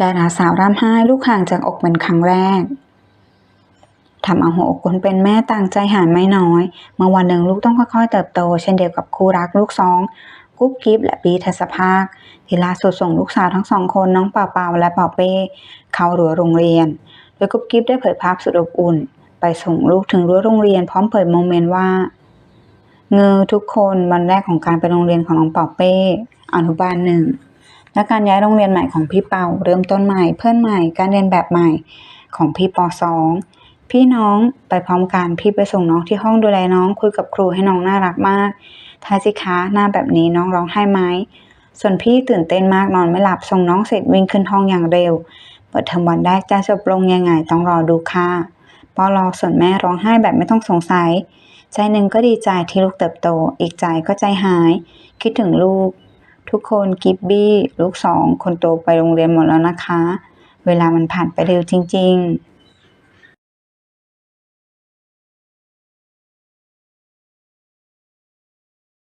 ดาราสาวร่ำไห้ลูกห่างจากอกเป็นครั้งแรกทำเอาหัวอกคนเป็นแม่ต่างใจหายไม่น้อยเมื่อวันหนึ่งลูกต้องค่อยๆเติบโต เช่นเดียวกับคู่รักลูกสองกุ๊บกิ๊บและบีทัศภาคที่ล่าสุดส่งลูกสาวทั้งสองคนน้องเป่าเปาและเป่าเป้เข้ารั้วโรงเรียน โดยกุ๊บกิ๊บได้เผยภาพสุดอบอุ่น ไปส่งลูกถึงรั้วโรงเรียนพร้อมเผยโมเมนต์ว่าเงือทุกคนวันแรกของการไปโรงเรียนของน้องเป่าเป้อนุบาลหนึ่ง และการย้ายโรงเรียนใหม่ของพี่เป่าเริ่มต้นใหม่ เพื่อนใหม่การเรียนแบบใหม่ของพี่ปสองพี่น้องไปพร้อมกันพี่ไปส่งน้องที่ห้องดูแลน้องคุยกับครูให้น้องน่ารักมากทายสิคะหน้าแบบนี้น้องร้องไห้ไหมส่วนพี่ตื่นเต้นมากนอนไม่หลับส่งน้องเสร็จวิ่งขึ้นห้องอย่างเร็ว เปิดเทอมวันแรกจะจบลงยังไงต้องรอดูค่ะปอรอส่วนแม่ร้องไห้แบบไม่ต้องสงสัย ใจหนึ่งก็ดีใจที่ลูกเติบโต อีกใจก็ใจหาย คิดถึงลูก ทุกคนกิบบี้ ลูกสอง คนโตไปโรงเรียนหมดแล้วนะคะ เวลามันผ่านไปเร็วจริง ๆ